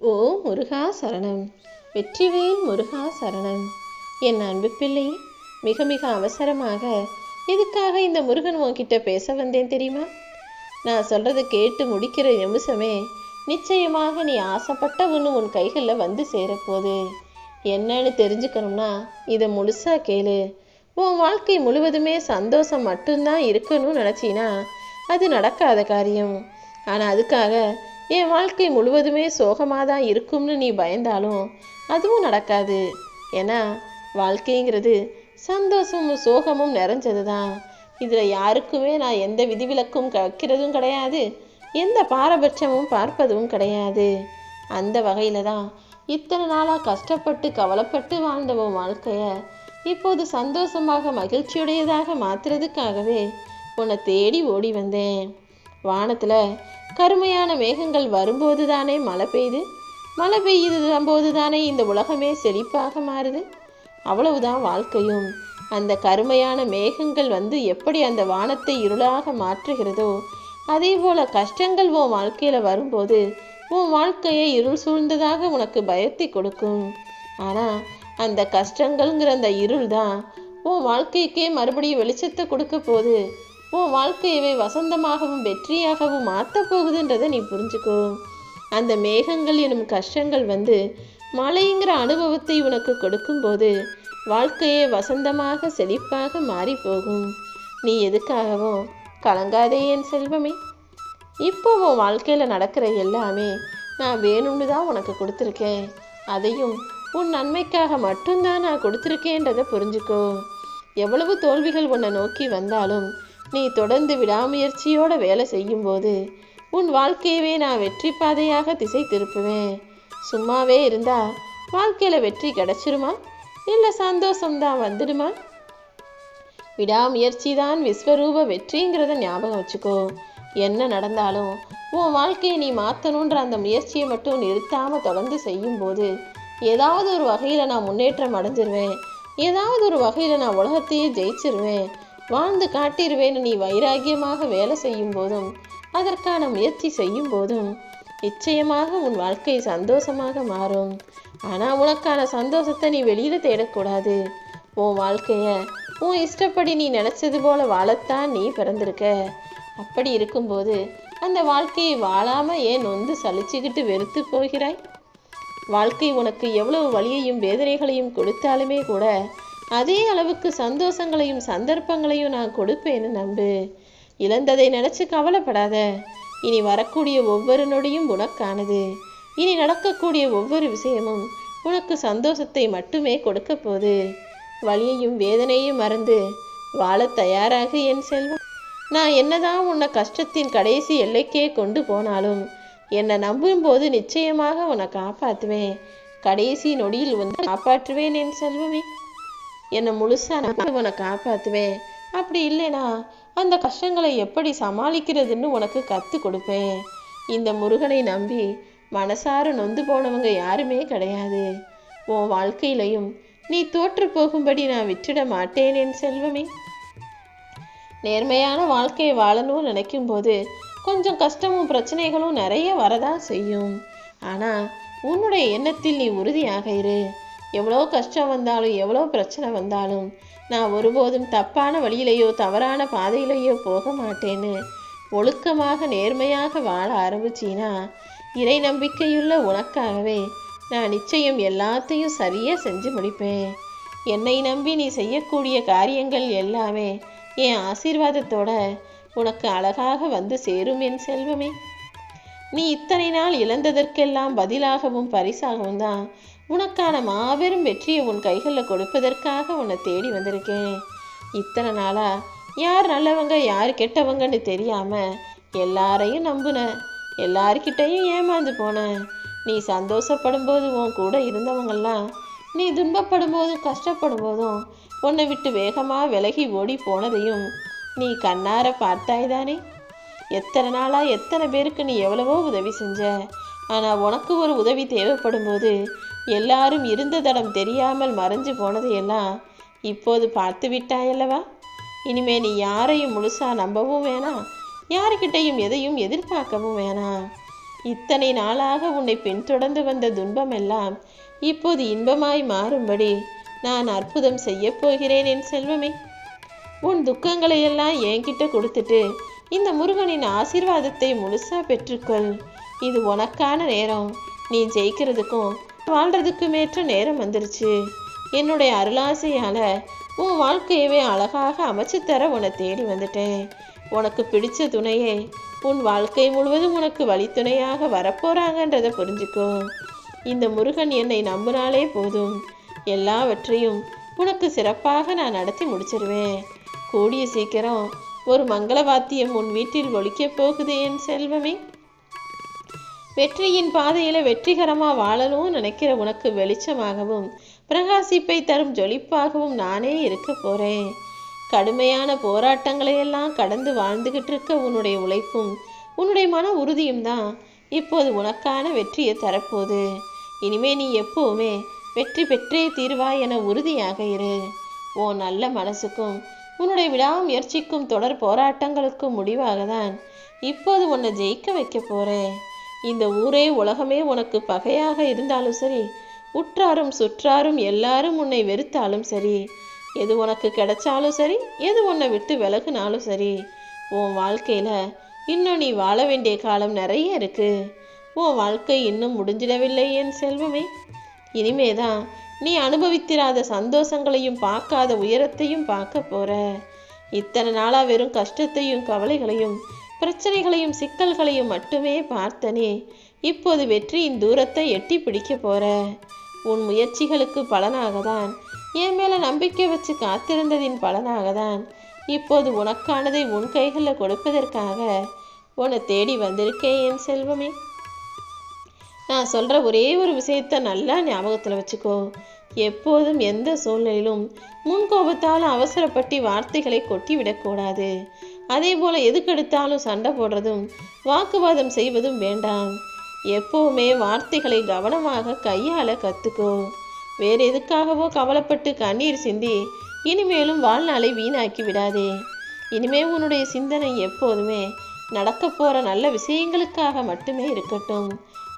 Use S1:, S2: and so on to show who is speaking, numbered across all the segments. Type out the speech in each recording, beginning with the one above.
S1: ஓ முருகா சரணம். வெற்றிவேல் முருகா சரணம். என் அன்பு பிள்ளை மிக மிக அவசரமாக எதுக்காக இந்த முருகன் உன்கிட்ட பேச வந்தேன் தெரியுமா? நான் சொல்றதை கேட்டு முடிக்கிற நிமிஷமே நிச்சயமாக நீ ஆசைப்பட்ட ஒன்று உன் கைகளில் வந்து சேரப்போகுது. என்னன்னு தெரிஞ்சுக்கணும்னா இதை முழுசாக கேளு. உன் வாழ்க்கை முழுவதுமே சந்தோஷம் மட்டும்தான் இருக்கணும்னு நினச்சினா அது நடக்காத காரியம். ஆனால் அதுக்காக என் வாழ்க்கை முழுவதுமே சோகமாக தான் இருக்கும்னு நீ பயந்தாலும் அதுவும் நடக்காது. ஏன்னா வாழ்க்கைங்கிறது சந்தோஷமும் சோகமும் நிறைஞ்சது தான் இதில் யாருக்குமே நான் எந்த விதிவிலக்கும் வைக்கிறதும் கிடையாது. எந்த பாரபட்சமும் பார்ப்பதும் கிடையாது. அந்த வகையில் தான் இத்தனை நாளாக கஷ்டப்பட்டு கவலைப்பட்டு வாழ்ந்த உன் வாழ்க்கையை இப்போது சந்தோஷமாக மகிழ்ச்சியுடையதாக மாற்றுறதுக்காகவே உன்னை தேடி ஓடி வந்தேன். வானத்தில் கருமையான மேகங்கள் வரும்போது தானே மழை பெய்யுது மழை பெய்யுது போது தானே இந்த உலகமே செழிப்பாக மாறுது? அவ்வளவுதான் வாழ்க்கையும். அந்த கருமையான மேகங்கள் வந்து எப்படி அந்த வானத்தை இருளாக மாற்றுகிறதோ அதே போல கஷ்டங்கள் உன் வாழ்க்கையில் வரும்போது உன் வாழ்க்கையை இருள் சூழ்ந்ததாக உனக்கு பயத்தை கொடுக்கும். ஆனால் அந்த கஷ்டங்கள்ங்கிற அந்த இருள் தான் உன் வாழ்க்கைக்கே மறுபடியும் வெளிச்சத்தை கொடுக்க போகுது. உன் வாழ்க்கையவே வசந்தமாகவும் வெற்றியாகவும் மாற்றப் போகுதுன்றதை நீ புரிஞ்சுக்கோ. அந்த மேகங்கள் எனும் கஷ்டங்கள் வந்து மழைங்கிற அனுபவத்தை உனக்கு கொடுக்கும்போது வாழ்க்கையே வசந்தமாக செழிப்பாக மாறி போகும் நீ எதுக்காகவும் கலங்காதே என் செல்வமே. இப்போ உன் வாழ்க்கையில் நடக்கிற எல்லாமே நான் வேணும்னு தான் உனக்கு கொடுத்துருக்கேன். அதையும் உன் நன்மைக்காக மட்டும்தான் நான் கொடுத்துருக்கேன்றதை புரிஞ்சுக்கோ. எவ்வளவு தோல்விகள் உன்னை நோக்கி வந்தாலும் நீ தொடர்ந்து விடாமுயற்சியோட வேலை செய்யும்போது உன் வாழ்க்கையவே நான் வெற்றி பாதையாக திசை திருப்புவேன். சும்மாவே இருந்தா வாழ்க்கையில் வெற்றி கிடைச்சிருமா? இல்லை சந்தோஷம்தான் வந்துடுமா? விடாமுயற்சி தான் விஸ்வரூப வெற்றிங்கிறத ஞாபகம் வச்சுக்கோ. என்ன நடந்தாலும் உன் வாழ்க்கையை நீ மாற்றணுன்ற அந்த முயற்சியை மட்டும் நிறுத்தாமல் தொடர்ந்து செய்யும்போது ஏதாவது ஒரு வகையில் நான் முன்னேற்றம் அடைஞ்சிருவேன். ஏதாவது ஒரு வகையில் நான் உலகத்தையே ஜெயிச்சிருவேன். வாழ்ந்து காட்டிருவேன் நீ வைராகியமாக வேலை செய்யும் போதும். அதற்கான முயற்சி செய்யும் போதும். நிச்சயமாக உன் வாழ்க்கை சந்தோஷமாக மாறும். ஆனால் உனக்கான சந்தோஷத்தை நீ வெளியில் தேடக்கூடாது. உன் வாழ்க்கைய உன் இஷ்டப்படி நீ நினச்சது போல வாழத்தான் நீ பிறந்திருக்க. அப்படி இருக்கும்போது அந்த வாழ்க்கையை வாழாமல் ஏன் நொந்து சலிச்சுக்கிட்டு வெறுத்து போகிறாய்? வாழ்க்கை உனக்கு எவ்வளவு வழியையும் வேதனைகளையும் கொடுத்தாலுமே கூட அதே அளவுக்கு சந்தோஷங்களையும் சந்தர்ப்பங்களையும் நான் கொடுப்பேன்னு நம்பு. இழந்ததை நினச்சி கவலைப்படாத. இனி வரக்கூடிய ஒவ்வொரு நொடியும் உனக்கானது. இனி நடக்கக்கூடிய ஒவ்வொரு விஷயமும் உனக்கு சந்தோஷத்தை மட்டுமே கொடுக்க போகுது. வலியையும் வேதனையும் மறந்து வாழ தயாராக என் செல்வம். நான் என்னதான் உன்னை கஷ்டத்தின் கடைசி எல்லைக்கே கொண்டு போனாலும் என்னை நம்பும்போது நிச்சயமாக உன்னை காப்பாற்றுவேன். கடைசி நொடியில் வந்து காப்பாற்றுவேன் என் செல்வமே. என்னை முழுசா நம்பி உன்னை காப்பாற்றுவேன் அப்படி இல்லைனா அந்த கஷ்டங்களை எப்படி சமாளிக்கிறதுன்னு உனக்கு கற்றுக் கொடுப்பேன். இந்த முருகனை நம்பி மனசார நொந்து போனவங்க யாருமே கிடையாது. உன் வாழ்க்கையிலையும் நீ தோற்று போகும்படி நான் விட்டுட மாட்டேன் என் செல்வமே. நேர்மையான வாழ்க்கையை வாழணும்னு நினைக்கும் போது கொஞ்சம் கஷ்டமும் பிரச்சனைகளும் நிறைய வரதான் செய்யும். ஆனால் உன்னுடைய எண்ணத்தில் நீ உறுதியாக இரு. எவ்வளோ கஷ்டம் வந்தாலும் எவ்வளோ பிரச்சனை வந்தாலும் நான் ஒருபோதும் தப்பான வழியிலேயோ தவறான பாதையிலையோ போக மாட்டேன்னு ஒழுக்கமாக நேர்மையாக வாழ ஆரம்பிச்சின்னா இறை நம்பிக்கையுள்ள உனக்காகவே நான் நிச்சயம் எல்லாத்தையும் சரியாக செஞ்சு முடிப்பேன். என்னை நம்பி நீ செய்யக்கூடிய காரியங்கள் எல்லாமே என் ஆசீர்வாதத்தோட உனக்கு அழகாக வந்து சேரும் என் செல்வமே. நீ இத்தனை நாள் இழந்ததற்கெல்லாம் பதிலாகவும் பரிசாகவும் தான் உனக்கான மாபெரும் வெற்றியை உன் கைகளில் கொடுப்பதற்காக உன்னை தேடி வந்திருக்கேன். இத்தனை நாளா? யார் நல்லவங்க யார் கெட்டவங்கன்னு தெரியாம எல்லாரையும் நம்புன எல்லார்கிட்டையும் ஏமாந்து போன. நீ சந்தோஷப்படும் போது உன் கூட இருந்தவங்கெல்லாம் நீ துன்பப்படும் போதும் கஷ்டப்படும் போதும் உன்னை விட்டு வேகமாக விலகி ஓடி போனதையும் நீ கண்ணார பார்த்தாய்தானே? எத்தனை நாளாக எத்தனை பேருக்கு நீ எவ்வளவோ உதவி செஞ்ச? ஆனால் உனக்கு ஒரு உதவி தேவைப்படும் போது எல்லாரும் இருந்த தடம் தெரியாமல் மறைஞ்சு போனதையெல்லாம் இப்போது பார்த்து விட்டாயல்லவா இனிமே நீ யாரையும் முழுசாக நம்பவும் வேணாம் யாருக்கிட்டையும் எதையும் எதிர்பார்க்கவும் வேணாம் இத்தனை நாளாக உன்னை பின்தொடர்ந்து வந்த துன்பமெல்லாம் இப்போது இன்பமாய் மாறும்படி நான் அற்புதம் செய்யப் போகிறேன் என் செல்வமே. உன் துக்கங்களையெல்லாம் என்கிட்ட கொடுத்துட்டு இந்த முருகனின் ஆசீர்வாதத்தை முழுசாக பெற்றுக்கொள். இது உனக்கான நேரம். நீ ஜெயிக்கிறதுக்கும் வாழ்றதுக்குமேற்ற நேரம் வந்துருச்சு. என்னுடைய அருளாசையால் உன் வாழ்க்கையவே அழகாக அமைச்சு தர உன்னை தேடி வந்துட்டேன். உனக்கு பிடிச்ச துணையே உன் வாழ்க்கை முழுவதும் உனக்கு வழித்துணையாக வரப்போறாங்கன்றதை புரிஞ்சுக்கோ. இந்த முருகன் என்னை நம்பினாலே போதும். எல்லாவற்றையும் உனக்கு சிறப்பாக நான் நடத்தி முடிச்சிருவேன். கூடிய சீக்கிரம் ஒரு மங்கள வாத்தியம் உன் வீட்டில் ஒழிக்கப் போகுது என் செல்வமே. வெற்றியின் பாதையில வெற்றிகரமா வாழணும்னு நினைக்கிற உனக்கு வெளிச்சமாகவும் பிரகாசிப்பை தரும் ஜொலிப்பாகவும் நானே இருக்க போறேன். கடுமையான போராட்டங்களை எல்லாம் கடந்து வாழ்ந்துகிட்டு இருக்க உன்னுடைய உழைப்பும் உன்னுடைய மன உறுதியும் தான் இப்போது உனக்கான வெற்றியை தரப்போகுது. இனிமே நீ எப்பவுமே வெற்றி பெற்றே தீர்வாய் என உறுதியாக இரு. ஓ நல்ல மனசுக்கும் உன்னுடைய விடாமுயற்சிக்கும் தொடர் போராட்டங்களுக்கும் முடிவாக தான் இப்போது உன்னை ஜெயிக்க வைக்க போறேன். இந்த ஊரே உலகமே உனக்கு பகையாக இருந்தாலும் சரி உற்றாரும் சுற்றாரும் எல்லாரும் உன்னை வெறுத்தாலும் சரி எது உனக்கு கிடைச்சாலும் சரி எது உன்னை விட்டு விலகுனாலும் சரி உன் வாழ்க்கையில இன்னும் நீ வாழ வேண்டிய காலம் நிறைய இருக்கு. உன் வாழ்க்கை இன்னும் முடிஞ்சிடவில்லை என் செல்வமே. இனிமேதான் நீ அனுபவித்திராத சந்தோஷங்களையும் பார்க்காத உயரத்தையும் பார்க்க போற. இத்தனை நாளா வெறும் கஷ்டத்தையும் கவலைகளையும் பிரச்சனைகளையும் சிக்கல்களையும் மட்டுமே பார்த்தனே. இப்போது வெற்றியின் தூரத்தை எட்டி பிடிக்க போற. உன் முயற்சிகளுக்கு பலனாக தான் என் மேல நம்பிக்கை வச்சு காத்திருந்ததின் பலனாக தான் இப்போது உனக்கானதை உன் கைகளில் கொடுப்பதற்காக உன்னை தேடி வந்திருக்கேன் என் செல்வமே. நான் சொல்கிற ஒரே ஒரு விஷயத்த நல்லா ஞாபகத்தில் வச்சுக்கோ. எப்போதும் எந்த சூழ்நிலையிலும் முன்கோபத்தால் அவசரப்பட்டு வார்த்தைகளை கொட்டி விடக்கூடாது அதே போல் எதுக்கெடுத்தாலும் சண்டை போடுறதும் வாக்குவாதம் செய்வதும் வேண்டாம். எப்போவுமே வார்த்தைகளை கவனமாக கையாள கற்றுக்கோ வேறு எதுக்காகவோ கவலைப்பட்டு கண்ணீர் சிந்தி இனிமேலும் வாழ்நாளை வீணாக்கி விடாதே. இனிமே உன்னுடைய சிந்தனை எப்போதுமே நடக்க போகிற நல்ல விஷயங்களுக்காக மட்டுமே இருக்கட்டும்.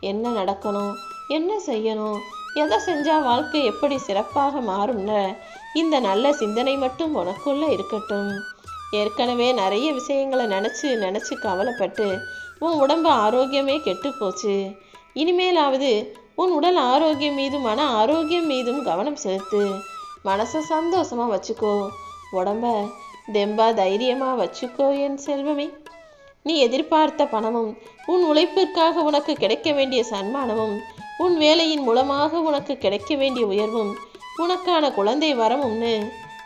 S1: என்ன நடக்கணும்? என்ன செய்யணும்? எதை செஞ்சால் வாழ்க்கை எப்படி சிறப்பாக மாறும்ன? இந்த நல்ல சிந்தனை மட்டும் உனக்குள்ள இருக்கட்டும். ஏற்கனவே நிறைய விஷயங்களை நினச்சி நினச்சி கவலைப்பட்டு உன் உடம்பு ஆரோக்கியமே கெட்டு போச்சு. இனிமேலாவது உன் உடல் ஆரோக்கியம் மீதும் மன ஆரோக்கியம் மீதும் கவனம் செலுத்து. மனசை சந்தோஷமாக வச்சுக்கோ. உடம்ப தெம்பா தைரியமாக வச்சுக்கோ என் செல்வமே. நீ எதிர்பார்த்த பணமும் உன் உழைப்பிற்காக உனக்கு கிடைக்க வேண்டிய சன்மானமும் உன் வேலையின் மூலமாக உனக்கு கிடைக்க வேண்டிய உயர்வும் உனக்கான குழந்தை வரமும்னு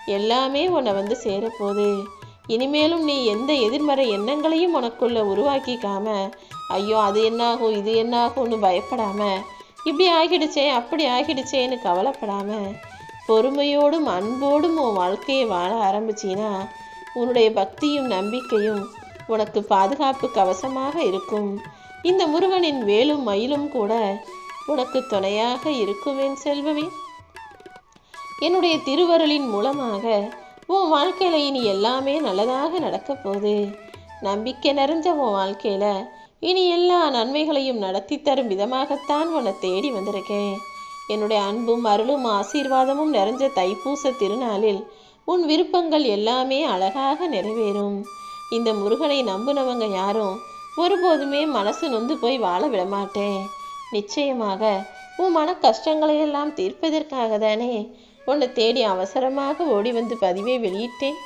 S1: எல்லாமே உன்னை வந்து சேரப்போகுது. இனிமேலும் நீ எந்த எதிர்மறை எண்ணங்களையும் உனக்குள்ள உருவாக்கிக்காம ஐயோ அது என்னாகும் இது என்னாகும்னு பயப்படாம இப்படி ஆகிடுச்சே அப்படி ஆகிடுச்சேன்னு கவலைப்படாம பொறுமையோடும் அன்போடும் உன் வாழ்க்கையை வாழ ஆரம்பிச்சின்னா உன்னுடைய பக்தியும் நம்பிக்கையும் உனக்கு பாதுகாப்பு கவசமாக இருக்கும். இந்த முருகனின் வேலும் மயிலும் கூட உனக்கு துணையாக இருக்குவேன் செல்வமே. என்னுடைய திருவருளின் மூலமாக உன் வாழ்க்கையில இனி எல்லாமே நல்லதாக நடக்க போகுது. நம்பிக்கை நிறைஞ்ச உன் வாழ்க்கையில இனி எல்லா நன்மைகளையும் நடத்தி தரும் விதமாகத்தான் உன்னை தேடி வந்திருக்கேன். என்னுடைய அன்பும் அருளும் ஆசீர்வாதமும் நிறைஞ்ச தைப்பூச திருநாளில் உன் விருப்பங்கள் எல்லாமே அழகாக நிறைவேறும். இந்த முருகனை நம்புனவங்க யாரும் ஒருபோதுமே மனசு நொந்து போய் வாழ விடமாட்டேன். நிச்சயமாக உன் மன கஷ்டங்களை எல்லாம் தீர்ப்பதற்காக தானே உன்னை தேடி அவசரமாக ஓடி வந்து பதிவை வெளியிட்டேன்.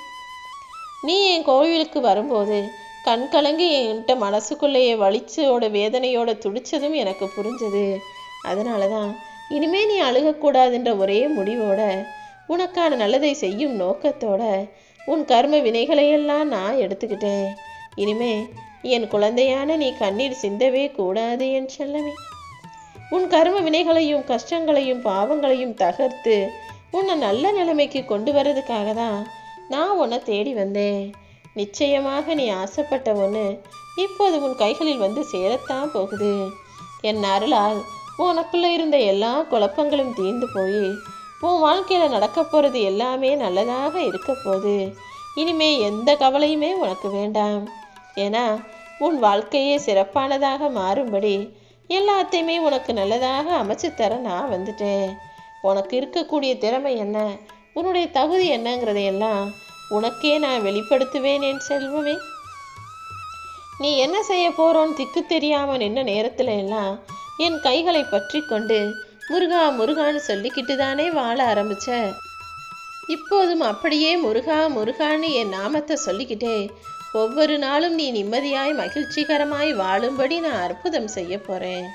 S1: நீ என் கோவிலுக்கு வரும்போது கண் கலங்கி என்கிட்ட மனசுக்குள்ளேயே வலிச்சோட வேதனையோட துடிச்சதும் எனக்கு புரிஞ்சது. அதனால தான் இனிமே நீ அழுகக்கூடாதுன்ற ஒரே முடிவோட உனக்கான நல்லதை செய்யும் நோக்கத்தோட உன் கர்ம வினைகளையெல்லாம் நான் எடுத்துக்கிட்டேன். இனிமே என் குழந்தையான நீ கண்ணீர் சிந்தவே கூடாது என் செல்லமே. உன் கர்ம வினைகளையும் கஷ்டங்களையும் பாவங்களையும் தகர்த்து உன்னை நல்ல நிலைமைக்கு கொண்டு வர்றதுக்காக தான் நான் உன்னை தேடி வந்தேன். நிச்சயமாக நீ ஆசைப்பட்ட ஒன்று இப்போது உன் கைகளில் வந்து சேரத்தான் போகுது. என் அருளால் உனக்குள்ள இருந்த எல்லா குழப்பங்களும் தீர்ந்து போய் உன் வாழ்க்கையில் நடக்க போகிறது எல்லாமே நல்லதாக இருக்க போகுது. இனிமே எந்த கவலையுமே உனக்கு வேண்டாம். ஏன்னா உன் வாழ்க்கையே சிறப்பானதாக மாறும்படி எல்லாத்தையுமே உனக்கு நல்லதாக அமைச்சு தர நான் வந்துட்டேன். உனக்கு இருக்கக்கூடிய திறமை என்ன? உன்னுடைய தகுதி என்னங்கிறதையெல்லாம் உனக்கே நான் வெளிப்படுத்துவேன் என் செல்வமே. நீ என்ன செய்ய போறோன்னு திக்கு தெரியாமல் நின்ன நேரத்துல எல்லாம் என் கைகளை பற்றி கொண்டு முருகா முருகான்னு சொல்லிக்கிட்டு தானே வாழ ஆரம்பிச்ச? இப்போதும் அப்படியே முருகா முருகான்னு என் நாமத்தை சொல்லிக்கிட்டே ஒவ்வொரு நாளும் நீ நிம்மதியாய் மகிழ்ச்சிகரமாய் வாழும்படி நான் அற்புதம் செய்ய போறேன்.